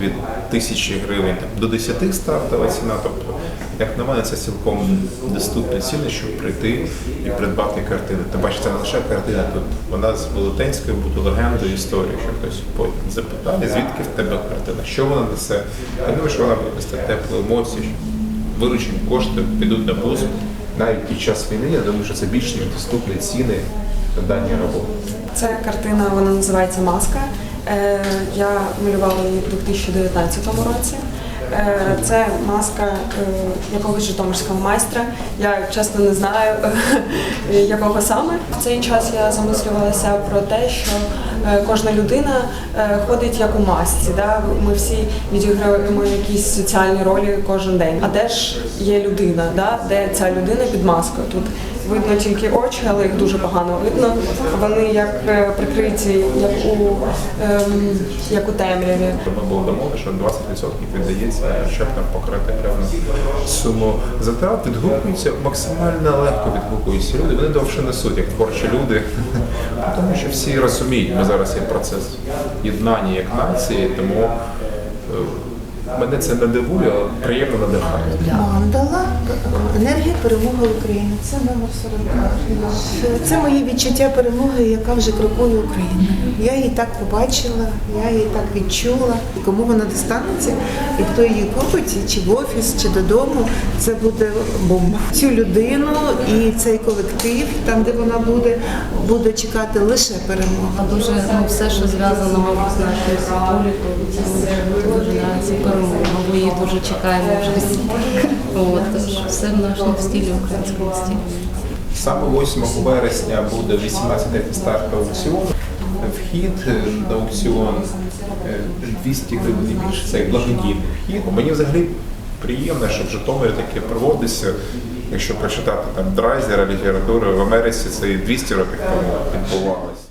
Від тисячі гривень до 10 стартова ціна. Тобто, як на мене, це цілком доступні ціни, щоб прийти і придбати картини. Ти бачиш, це не лише картина тут. Вона з велетенською буде легендою історією, що хтось потім запитає, звідки в тебе картина, що вона несе. Я думаю, що вона буде нести теплі емоції, виручені кошти підуть на пуск. Навіть під час війни, я думаю, що це більш ніж доступні ціни дані роботи. Це картина, вона називається Маска. Е, Я малювала її в 2019 році. Е, Це маска е, якогось житомирського майстра. Я чесно не знаю, якого саме. В цей час я замислювалася про те, що е, кожна людина ходить як у масці. Да? Ми всі відіграємо якісь соціальні ролі кожен день. А де ж є людина? Да? Де ця людина під маскою? Тут видно тільки очі, але їх дуже погано видно. Вони як прикриті, як у, ем, як у темряві. Ми було домовлено, що 20% віддається, щоб там покрити певну суму затрат. Відгукуються максимально легко відгукуються люди. Вони довше несуть, як творчі люди. Тому що всі розуміють, ми зараз є процес єднання як нації, тому е, мене це не дивує, але приємно надихає. Мандала енергія перемоги України. Це номер 42. Це моє відчуття перемоги, яка вже крокує Україною. Я її так побачила, я її так відчула. І Кому вона достанеться, і хто її купить, чи в офіс, чи додому, це буде бомба. Цю людину і цей колектив, там де вона буде, буде чекати лише перемога. Дуже ну, все, що зв'язано з нашою символікою, це дуже її дуже чекаємо вже. Все в нашому стилі, українському стилі. Саме 8 вересня буде 18 старт аукціону. Вхід е, на аукціон е, 200 гривень і більше. Це благодійний вхід. Мені взагалі приємно, що в Житомирі таке проводиться. Якщо прочитати там Драйзера, літератури в Америці, це 200 років тому відбувалося.